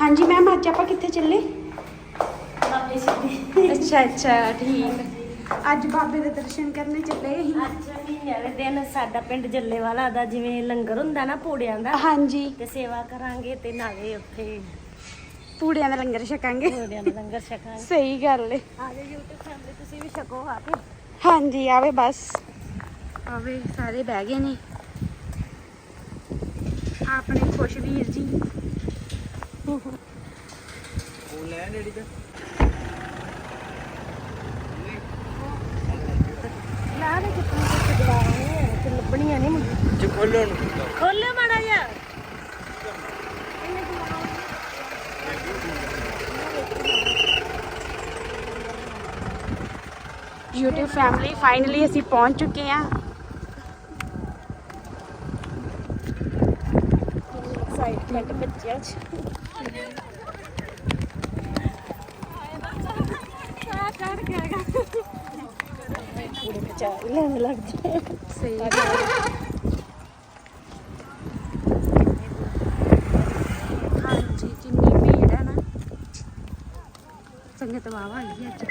ਹਾਂਜੀ ਮੈਮ ਅੱਜ ਆਪਾਂ ਕਿੱਥੇ ਚੱਲੇ? ਬਾਬੇ ਸਿੱਧੀ। ਅੱਛਾ ਅੱਛਾ ਠੀਕ ਅੱਜ ਬਾਬੇ ਦੇ ਦਰਸ਼ਨ ਕਰਨੇ ਚੱਲੇ ਅਸੀਂ। ਅੱਜ ਮਹੀਨੇ ਵਾਲੇ ਦਿਨ ਸਾਡਾ ਪਿੰਡ ਜੱਲੇਵਾਲਾ ਦਾ ਜਿਵੇਂ ਲੰਗਰ ਹੁੰਦਾ ਨਾ ਪੂੜਿਆਂ ਦਾ ਹਾਂਜੀ। ਤੇ ਸੇਵਾ ਕਰਾਂਗੇ ਤੇ ਨਾਲੇ ਉੱਥੇ ਪੂੜਿਆਂ ਦਾ ਲੰਗਰ ਛਕਾਂਗੇ। ਪੂੜਿਆਂ ਦਾ ਲੰਗਰ ਛਕਾਂਗੇ। ਸਹੀ ਗੱਲ ਏ। ਆ ਜਾਓ YouTube ਫੈਮਿਲੀ ਤੁਸੀਂ ਵੀ ਛਕੋ ਆ ਕੇ। ਹਾਂਜੀ ਆਵੇ ਬਸ। ਆਵੇ ਸਾਰੇ ਬਹਿ ਗਏ ਨੇ। ਆਪਣੇ ਖੁਸ਼ ਵੀਰ ਜੀ। ਉਹ ਲੈ ਡੈਡੀ ਦਾ ਲਾ ਦੇ ਕਿਤਨੀ ਕੁ ਦੁਬਾਰਾ ਨਹੀਂ ਤੇ ਲੱਭਣੀਆਂ ਨਹੀਂ ਮੁੰਡੇ ਜੇ ਖੋਲੋ ਨੂੰ ਖੋਲਿਓ ਮਾੜਾ ਜਿਹਾ YouTube ਫੈਮਿਲੀ ਫਾਈਨਲੀ ਅਸੀਂ ਪਹੁੰਚ ਚੁੱਕੇ ਹਾਂ। ਐਕਸਾਈਟਮੈਂਟ ਬੱਚਿਆਂ 'ਚ ਪੂੜੇ ਵਿਚਾਰ ਲੈਣ ਲੱਗ ਜਾ ਸਹੀ ਹਾਂਜੀ ਜਿੰਨੀ ਭੀੜ ਹੈ ਨਾ ਸੰਗਤ ਵਾਵਾ ਆਈ ਹੈ ਅੱਜ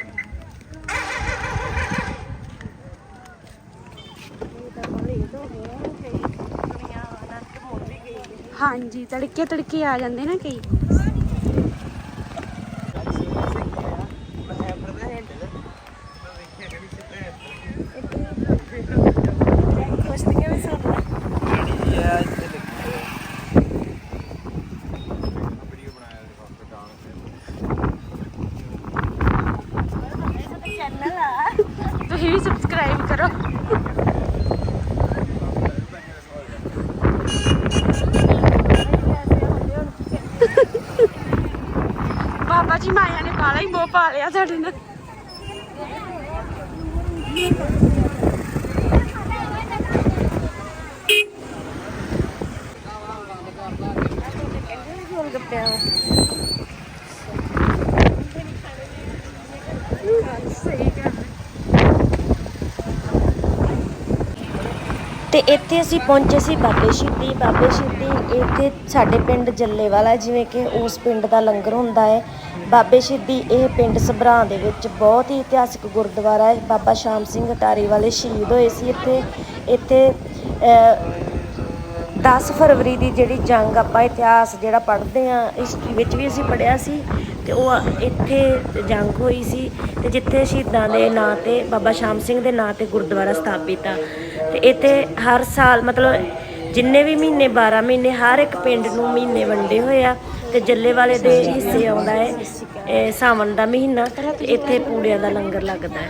ਹਾਂਜੀ ਤੜਕੇ ਤੜਕੇ ਆ ਜਾਂਦੇ ਨਾ ਕਈ ਕੁਸ਼ਤੀਆਂ ਵੀ ਸੁਣ ਲੈ ਚੈਨਲ ਆ ਤੁਸੀਂ ਵੀ ਸਬਸਕ੍ਰਾਈਬ ਕਰੋ ਬਾਬਾ ਜੀ ਮਾਇਆ ਨੇ ਬਾਲਾ ਹੀ ਮੋਹ ਪਾ ਲਿਆ ਸਾਡੇ ਨਾਲ ਗੋਲ ਗੱਪਿਆਂ ਸਹੀ ਗੱਲ ਤੇ ਇੱਥੇ ਅਸੀਂ ਪਹੁੰਚੇ ਸੀ ਬਾਬੇ ਸ਼ਹੀਦੀ ਬਾਬੇ ਸ਼ਹੀਦੀ ਇੱਥੇ ਸਾਡੇ ਪਿੰਡ ਜੱਲੇਵਾਲਾ ਜਿਵੇਂ ਕਿ ਉਸ ਪਿੰਡ ਦਾ ਲੰਗਰ ਹੁੰਦਾ ਹੈ। ਬਾਬੇ ਸ਼ਹੀਦੀ ਇਹ ਪਿੰਡ ਸਭਰਾਂ ਦੇ ਵਿੱਚ ਬਹੁਤ ਹੀ ਇਤਿਹਾਸਿਕ ਗੁਰਦੁਆਰਾ ਹੈ। ਬਾਬਾ ਸ਼ਾਮ ਸਿੰਘ ਅਟਾਰੀ ਵਾਲੇ ਸ਼ਹੀਦ ਹੋਏ ਸੀ ਇੱਥੇ। ਇੱਥੇ 10 ਫਰਵਰੀ ਦੀ ਜਿਹੜੀ ਜੰਗ ਆਪਾਂ ਇਤਿਹਾਸ ਜਿਹੜਾ ਪੜ੍ਹਦੇ ਆ ਹਿਸਟਰੀ ਵਿੱਚ ਵੀ ਅਸੀਂ ਪੜ੍ਹਿਆ ਸੀ ਤੇ ਉਹ ਇੱਥੇ ਜੰਗ ਹੋਈ ਸੀ ਤੇ ਜਿੱਥੇ ਸ਼ਹੀਦਾਂ ਦੇ ਨਾਂ ਤੇ ਬਾਬਾ ਸ਼ਾਮ ਸਿੰਘ ਦੇ ਨਾਂ ਤੇ ਗੁਰਦੁਆਰਾ ਸਥਾਪਿਤ ਆ। ਤੇ ਇੱਥੇ ਹਰ ਸਾਲ ਮਤਲਬ ਜਿੰਨੇ ਵੀ ਮਹੀਨੇ 12 ਮਹੀਨੇ ਹਰ ਇੱਕ ਪਿੰਡ ਨੂੰ ਮਹੀਨੇ ਵੰਡੇ ਹੋਏ ਆ ਤੇ ਜੱਲੇ ਵਾਲੇ ਦੇ ਹਿੱਸੇ ਆਉਂਦਾ ਹੈ ਸਾਵਣ ਦਾ ਮਹੀਨਾ ਤੇ ਇੱਥੇ ਪੂੜਿਆਂ ਦਾ ਲੰਗਰ ਲੱਗਦਾ ਹੈ।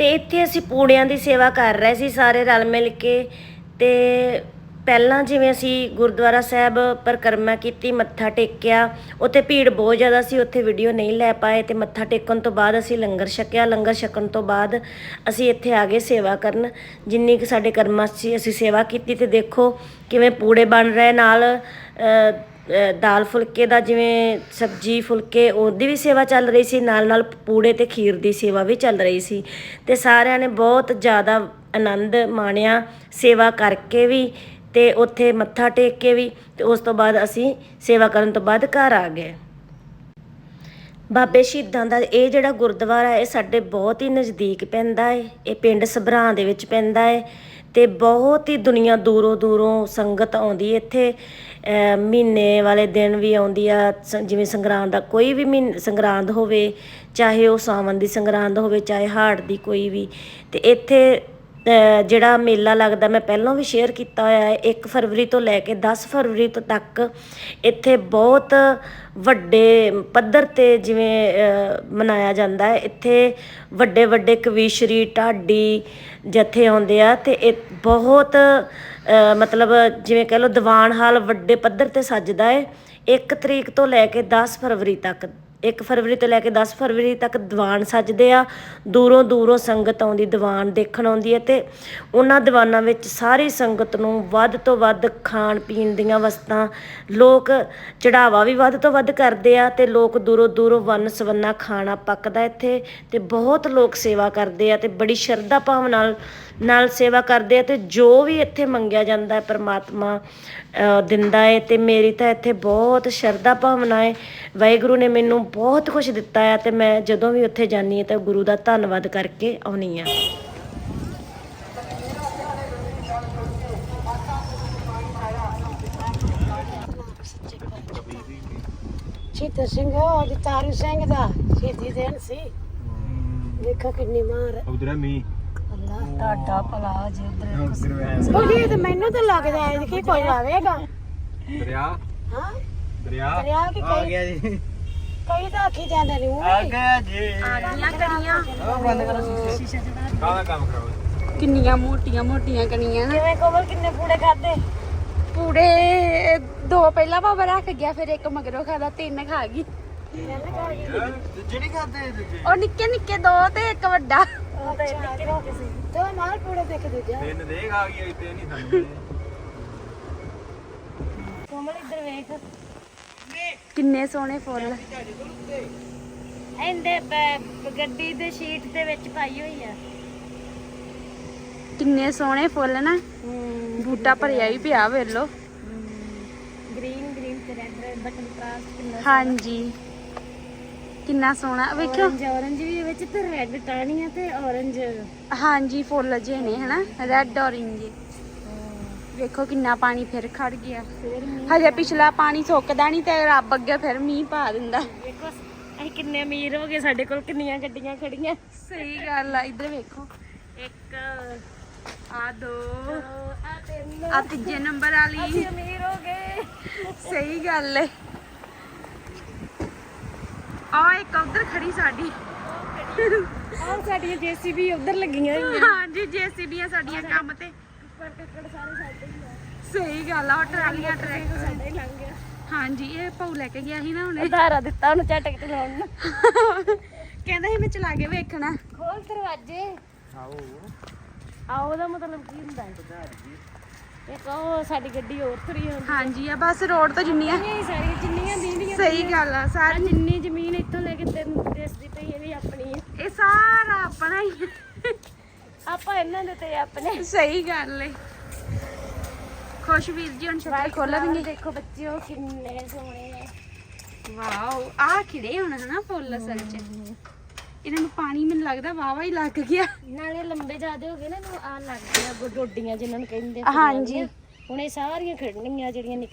ਤੇ ਇੱਥੇ ਅਸੀਂ ਪੂੜਿਆਂ ਦੀ ਸੇਵਾ ਕਰ ਰਹੇ ਸੀ ਸਾਰੇ ਰਲ ਮਿਲ ਕੇ। ਤੇ ਪਹਿਲਾਂ ਜਿਵੇਂ ਅਸੀਂ ਗੁਰਦੁਆਰਾ ਸਾਹਿਬ ਪਰਿਕਰਮਾ ਕੀਤੀ, ਮੱਥਾ ਟੇਕਿਆ, ਉੱਥੇ ਭੀੜ ਬਹੁਤ ਜ਼ਿਆਦਾ ਸੀ, ਉੱਥੇ ਵੀਡੀਓ ਨਹੀਂ ਲੈ ਪਾਏ ਤੇ ਮੱਥਾ ਟੇਕਣ ਤੋਂ ਬਾਅਦ ਅਸੀਂ ਲੰਗਰ ਛਕਿਆ। ਲੰਗਰ ਛਕਣ ਤੋਂ ਬਾਅਦ ਅਸੀਂ ਇੱਥੇ ਆ ਗਏ ਸੇਵਾ ਕਰਨ। ਜਿੰਨੀ ਕਿ ਸਾਡੇ ਕਰਮਾਂ ਸੀ ਅਸੀਂ ਸੇਵਾ ਕੀਤੀ ਤੇ ਦੇਖੋ ਕਿਵੇਂ ਪੂੜੇ ਬਣ ਰਹੇ ਨਾਲ ਦਾਲ ਫੁਲਕੇ ਦਾ ਜਿਵੇਂ ਸਬਜੀ, ਫੁਲਕੇ, ਉਹਦੀ ਵੀ ਸੇਵਾ ਚੱਲ ਰਹੀ ਸੀ, ਨਾਲ ਨਾਲ ਪੂੜੇ ਤੇ ਖੀਰ ਦੀ ਸੇਵਾ ਵੀ ਚੱਲ ਰਹੀ ਸੀ। ਤੇ ਸਾਰਿਆਂ ਨੇ ਬਹੁਤ ਜ਼ਿਆਦਾ ਆਨੰਦ ਮਾਣਿਆ ਸੇਵਾ ਕਰਕੇ ਵੀ ਤੇ ਉੱਥੇ ਮੱਥਾ ਟੇਕ ਕੇ ਵੀ ਤੇ ਉਸ ਤੋਂ ਬਾਅਦ ਅਸੀਂ ਸੇਵਾ ਕਰਨ ਤੋਂ ਬਾਅਦ ਘਰ ਆ ਗਏ। ਬਾਬੇ ਸ਼ਹੀਦਾਂ ਦਾ ਇਹ ਜਿਹੜਾ ਗੁਰਦੁਆਰਾ ਹੈ, ਇਹ ਸਾਡੇ ਬਹੁਤ ਹੀ ਨਜ਼ਦੀਕ ਪੈਂਦਾ ਹੈ। ਇਹ ਪਿੰਡ ਸਭਰਾਂ ਦੇ ਵਿੱਚ ਪੈਂਦਾ ਹੈ। ਤੇ ਬਹੁਤ ਹੀ ਦੁਨੀਆ ਦੂਰੋਂ ਦੂਰੋਂ ਸੰਗਤ ਆਉਂਦੀ ਇੱਥੇ ਮਹੀਨੇ ਵਾਲੇ ਦਿਨ ਵੀ ਆਉਂਦੀ ਆ। ਸ- ਜਿਵੇਂ ਸੰਗਰਾਂਦ ਦਾ ਕੋਈ ਵੀ ਮਹੀਨ, ਸੰਗਰਾਂਦ ਹੋਵੇ, ਚਾਹੇ ਉਹ ਸਾਵਣ ਦੀ ਸੰਗਰਾਂਦ ਹੋਵੇ, ਚਾਹੇ ਹਾੜ ਦੀ ਕੋਈ ਵੀ। ਤੇ ਇੱਥੇ ਜਿਹੜਾ ਮੇਲਾ ਲੱਗਦਾ, ਮੈਂ ਪਹਿਲਾਂ ਵੀ ਸ਼ੇਅਰ ਕੀਤਾ ਹੋਇਆ ਹੈ 1 ਫਰਵਰੀ ਤੋਂ ਲੈ ਕੇ 10 ਫਰਵਰੀ ਤੋਂ, ਤੱਕ ਇੱਥੇ ਬਹੁਤ ਵੱਡੇ ਪੱਧਰ ਤੇ ਜਿਵੇਂ ਮਨਾਇਆ ਜਾਂਦਾ ਹੈ। ਇੱਥੇ ਵੱਡੇ ਵੱਡੇ ਕਵੀਸ਼ਰੀ, ਢਾਡੀ ਜਥੇ ਆਉਂਦੇ ਆ ਤੇ ਇਹ ਬਹੁਤ ਮਤਲਬ ਜਿਵੇਂ ਕਹ ਲਓ, ਦੀਵਾਨ ਹਾਲ ਵੱਡੇ ਪੱਧਰ ਤੇ ਸੱਜਦਾ ਹੈ। 1 ਤਰੀਕ ਤੋਂ ਲੈ ਕੇ 10 ਫਰਵਰੀ ਤੱਕ 1 ਫਰਵਰੀ ਤੋਂ ਲੈ ਕੇ 10 ਫਰਵਰੀ ਤੱਕ ਦੀਵਾਨ ਸੱਜਦੇ ਆ। ਦੂਰੋਂ ਦੂਰੋਂ ਸੰਗਤ ਆਉਂਦੀ, ਦੀਵਾਨ ਦੇਖਣ ਆਉਂਦੀ ਹੈ ਤੇ ਉਹਨਾਂ ਦੀਵਾਨਾਂ ਵਿੱਚ ਸਾਰੀ ਸੰਗਤ ਨੂੰ ਵੱਧ ਤੋਂ ਵੱਧ ਖਾਣ ਪੀਣ ਦੀਆਂ ਵਸਤਾਂ, ਲੋਕ ਚੜਾਵਾ ਵੀ ਵੱਧ ਤੋਂ ਵੱਧ ਕਰਦੇ ਆ ਤੇ ਲੋਕ ਦੂਰੋਂ ਦੂਰੋਂ ਵੰਨ ਸਵੰਨਾ ਖਾਣਾ ਪੱਕਦਾ ਇੱਥੇ ਤੇ ਬਹੁਤ ਲੋਕ ਸੇਵਾ ਕਰਦੇ ਆ ਤੇ ਬੜੀ ਸ਼ਰਧਾ ਭਾਵ ਨਾਲ ਨਾਲ ਸੇਵਾ ਕਰਦੇ ਆ ਤੇ ਜੋ ਵੀ ਇੱਥੇ ਮੰਗਿਆ ਜਾਂਦਾ ਹੈ ਪ੍ਰਮਾਤਮਾ ਦਿੰਦਾ ਹੈ ਤੇ ਮੇਰੀ ਤਾਂ ਇੱਥੇ ਬਹੁਤ ਸ਼ਰਧਾ ਭਾਵਨਾ ਹੈ। ਵਾਹਿਗੁਰੂ ਨੇ ਮੈਨੂੰ ਬਹੁਤ ਕੁਝ ਦਿੱਤਾ ਹੈ ਤੇ ਮੈਂ ਜਦੋਂ ਵੀ ਉੱਥੇ ਜਾਂਦੀ ਹਾਂ ਤਾਂ ਗੁਰੂ ਦਾ ਧੰਨਵਾਦ ਕਰਕੇ ਆਉਣੀ ਆ ਚੀਤ ਸਿੰਘ ਉਹ ਤਾਰੂ ਸਿੰਘ ਦਾ ਸ਼ਹੀਦੀ ਦੇਣ ਸੀ। ਦੇਖੋ ਕਿੰਨੀ ਮਾਰ ਉਧਰ ਮੀ ਤੁਹਾਡਾ ਭਲਾ ਜੇ ਉਧਰ ਵੈਸ ਬੋਲੀ ਤੇ ਮੈਨੂੰ ਤਾਂ ਲੱਗਦਾ ਹੈ ਕਿ ਕੋਈ ਆਵੇਗਾ। ਦਰਿਆ? ਹਾਂ? ਦਰਿਆ? ਦਰਿਆ ਕਿ ਆ ਕਈ ਗਿਆ ਜੀ। ਕਈ ਤਾਂ ਆਖੀ ਜਾਂਦੇ ਨੇ ਉਹ ਆ ਗਿਆ ਜੀ। ਆਗੀਆਂ ਕਰੀਆਂ ਉਹ ਬੰਦ ਕਰੋ ਸ਼ੀਸ਼ਾ ਕਾਹਦਾ ਕੰਮ ਕਰਾਓ ਕਿੰਨੀਆਂ ਮੋਟੀਆਂ ਮੋਟੀਆਂ ਕਣੀਆਂ ਕਿਵੇਂ ਕੋਮਲ ਕਿੰਨੇ ਪੂੜੇ ਖਾਦੇ ਪੂੜੇ ਦੋ ਪਹਿਲਾਂ ਬਾਬਾ ਰੱਖ ਗਿਆ ਫਿਰ ਇੱਕ ਮਗਰੋਂ ਖਾਦਾ ਤਿੰਨ ਖਾ ਗਈ। ਜਿਹੜੀ ਖਾਦੇ ਉਹ ਨਿੱਕੇ ਨਿੱਕੇ ਦੋ ਤੇ ਇੱਕ ਵੱਡਾ। ਦੋ ਮਾਰ ਪੂੜੇ ਦੇਖ ਦੂਜਾ ਤਿੰਨ ਦੇਖ ਆ ਗਈ ਤੇ ਨਹੀਂ ਸਾਨੂੰ ਕੋਮਲ ਇੱਧਰ ਵੇਖ। ਕਿੰਨੇ ਸੋਹਣੇ ਫੁੱਲ। ਇਹਦੇ ਗੱਡੀ ਦੇ ਸ਼ੀਟ ਦੇ ਵਿੱਚ ਪਾਈ ਹੋਈ ਆ। ਕਿੰਨੇ ਸੋਹਣੇ ਫੁੱਲ ਨਾ। ਬੂਟਾ ਭਰਿਆ ਵੀ ਪਿਆ ਵੇਖ ਲੋ ਗ੍ਰੀਨ ਗ੍ਰੀਨ ਤੇ ਰੈੱਡ ਰੈੱਡ ਬਟਨ ਪ੍ਰਾਸ ਕਿੰਨਾ ਹਾਂਜੀ। ਕਿੰਨਾ ਸੋਹਣਾ ਵੇਖੋ orange orange ਵੀ ਵਿੱਚ ਤੇ ਰੈੱਡ ਟਾਹਣੀਆਂ ਤੇ orange ਹਾਂਜੀ ਫੁੱਲ ਜੇ ਨੇ ਹਨਾ? ਰੈੱਡ ਔਰੇਂਜ ਵੇਖੋ ਕਿੰਨਾ ਪਾਣੀ ਫਿਰ ਖੜ ਗਿਆ। ਹਜੇ ਪਿਛਲਾ ਪਾਣੀ ਸੁੱਕਦਾ ਨਹੀਂ ਤੇ ਰੱਬ ਅੱਗੇ ਫਿਰ ਮੀਂਹ ਪਾ ਦਿੰਦਾ। ਵੇਖੋ ਅਸੀਂ ਕਿੰਨੇ ਅਮੀਰ ਹੋ ਗਏ ਸਾਡੇ ਕੋਲ ਕਿੰਨੀਆਂ ਗੱਡੀਆਂ ਖੜੀਆਂ। ਸਹੀ ਗੱਲ ਆ ਇੱਧਰ ਵੇਖੋ। ਇੱਕ ਆ ਦੋ ਆ ਤਿੰਨ ਆ ਤੀਜੇ ਨੰਬਰ ਵਾਲੀ। ਅਸੀਂ ਅਮੀਰ ਹੋ ਗਏ। ਸਹੀ ਗੱਲ ਏ। ਆ ਇੱਕ ਉਧਰ ਖੜੀ ਸਾਡੀ। ਆਹ ਸਾਡੀਆਂ ਜੀਸੀਬੀ ਉਧਰ ਲੱਗੀਆਂ ਹੋਈਆਂ। ਹਾਂਜੀ ਜੀਸੀਬੀਆਂ ਸਾਡੀਆਂ ਕੰਮ ਤੇ। ਪਰ ਕੱਕੜ ਸਾਰੇ ਸਾਡੇ ਹੀ ਆ ਸਹੀ ਗੱਲ ਆ ਉਹ ਟਰਾਲੀਆਂ ਟਰੈਕ ਸਾਡਾ ਹੀ ਲੰਘ ਗਿਆ। ਹਾਂਜੀ ਇਹ ਭਾਊ ਲੈ ਕੇ ਗਿਆ ਸੀ ਨਾ ਹੁਣੇ ਉਧਾਰਾ ਦਿੱਤਾ ਉਹਨੂੰ ਝਟਕ ਤੇ ਲਾਉਣ ਨੂੰ। ਕਹਿੰਦਾ ਸੀ ਮੈਂ ਚਲਾ ਕੇ ਵੇਖਣਾ। ਖੋਲ ਦਰਵਾਜ਼ੇ। ਆਓ। ਆਓ ਉਹਦਾ ਮਤਲਬ ਕੀ ਹੁੰਦਾ ਹੈ? ਇੱਕ ਉਹ ਸਾਡੀ ਗੱਡੀ ਹੋਰ ਤੁਰੀ ਹੁੰਦੀ ਹਾਂਜੀ ਆ ਬਸ ਰੋਡ ਤੋਂ ਜਿੰਨੀਆਂ ਇਹ ਸਾਰੀਆਂ ਜਿੰਨੀਆਂ ਦੀਦੀਆਂ ਸਹੀ ਗੱਲ ਆ ਸਾਰੀ। ਜਿੰਨੀ ਜ਼ਮੀਨ ਇੱਥੋਂ ਲੈ ਕੇ ਤੈਨੂੰ ਦੇਸਦੀ ਪਈ ਇਹ ਵੀ ਆਪਣੀ ਹੈ ਇਹ ਸਾਰਾ ਆਪਣਾ ਹੀ ਆ। ਆਪਾਂ ਇਹਨਾਂ ਦੇ ਤੇ ਆਪਣੇ। ਸਹੀ ਗੱਲ ਏ। ਖੁਸ਼ ਵੀਰ ਜੀ ਹੁਣ ਸ਼ਟਰ ਖੋਲਣਗੇ ਦੇਖੋ ਬੱਚਿਓ ਕਿੰਨੇ ਸੋਹਣੇ ਆ। ਵਾਓ ਆ ਖਿੜੇ ਹੁਣ ਹਨਾ ਫੁੱਲ ਅਸਲ ਚ। ਇਹਨਾਂ ਨੂੰ ਪਾਣੀ ਮੈਨੂੰ ਲੱਗਦਾ ਵਾਵਾ ਹੀ ਲੱਗ ਗਿਆ ਨਾਲੇ ਲੰਬੇ ਜ਼ਿਆਦੇ ਹੋ ਗਏ ਨਾ ਨੂੰ ਆ ਲੱਗ ਗਿਆ ਡੋਡੀਆਂ ਜਿਨ੍ਹਾਂ ਨੂੰ ਕਹਿੰਦੇ ਹਾਂਜੀ। ਹੁਣ ਇਹ ਸਾਰੀਆਂ ਖੜਨੀਆਂ ਜਿਹੜੀਆਂ ਨਿੱਕੀਆਂ